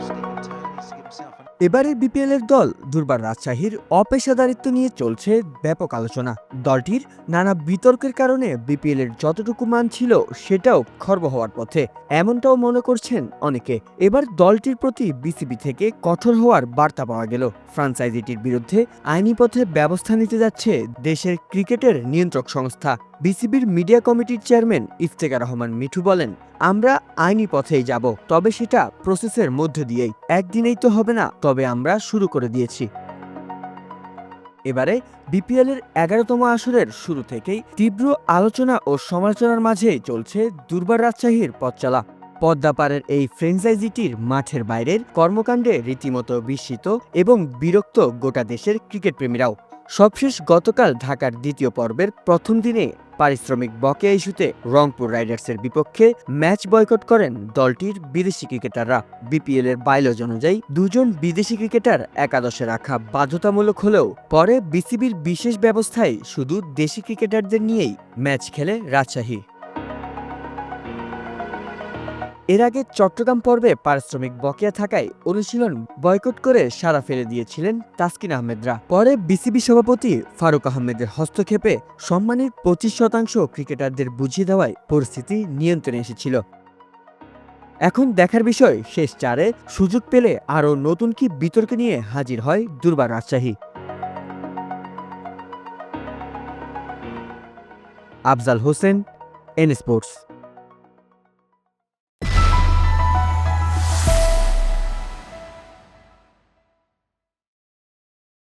Stephen Turnley এবারের BPL এর দল দুর্বার রাজশাহীর অপেশাদারিত্ব নিয়ে চলছে ব্যাপক আলোচনা। দলটির নানা বিতর্কের কারণে বিপিএল এর যতটুকু মান ছিল সেটাও খর্ব হওয়ার পথে, এমনটাও মনে করছেন অনেকে। এবার দলটির প্রতি বিসিবি থেকে কঠোর হওয়ার বার্তা পাওয়া গেল। ফ্রাঞ্চাইজিটির বিরুদ্ধে আইনি পথে ব্যবস্থা নিতে যাচ্ছে দেশের ক্রিকেটের নিয়ন্ত্রক সংস্থা। বিসিবির মিডিয়া কমিটির চেয়ারম্যান ইফতেকার রহমান মিঠু বলেন, আমরা আইনি পথেই যাব, তবে সেটা প্রসেসের মধ্য দিয়েই। একদিনেই তো হবে না, তবে আমরা শুরু করে দিয়েছি। এবারে বিপিএল এর এগারোতম আসরের শুরু থেকেই তীব্র আলোচনা ও সমালোচনার মাঝেই চলছে দুর্বার রাজশাহীর পথচলা। পদ্মাপাড়ের এই ফ্র্যাঞ্চাইজিটির মাঠের বাইরের কর্মকাণ্ডে রীতিমতো বিস্মিত এবং বিরক্ত গোটা দেশের ক্রিকেট প্রেমীরাও সবশেষ গতকাল ঢাকার দ্বিতীয় পর্বের প্রথম দিনে পারিশ্রমিক বকেয়া ইস্যুতে রংপুর রাইডার্সের বিপক্ষে ম্যাচ বয়কট করেন দলটির বিদেশি ক্রিকেটাররা। বিপিএল এর বাইলজ অনুযায়ী দুজন বিদেশি ক্রিকেটার একাদশে রাখা বাধ্যতামূলক হলেও পরে বিসিবির বিশেষ ব্যবস্থায় শুধু দেশি ক্রিকেটারদের নিয়েই ম্যাচ খেলে রাজশাহী। এর আগে চট্টগ্রাম পর্বে পারিশ্রমিক বকেয়া থাকায় অনুশীলন বয়কট করে সারা ফেলে দিয়েছিলেন তাসকিন আহমেদরা। পরে বিসিবি সভাপতি ফারুক আহমেদের হস্তক্ষেপে সম্মানের পঁচিশ শতাংশ ক্রিকেটারদের বুঝিয়ে দেওয়ায় পরিস্থিতি নিয়ন্ত্রণে এসেছিল। এখন দেখার বিষয় শেষ চারে সুযোগ পেলে আরও নতুন কি বিতর্কে নিয়ে হাজির হয় Durbar Rajshahi. Afzal Hossain, N sports.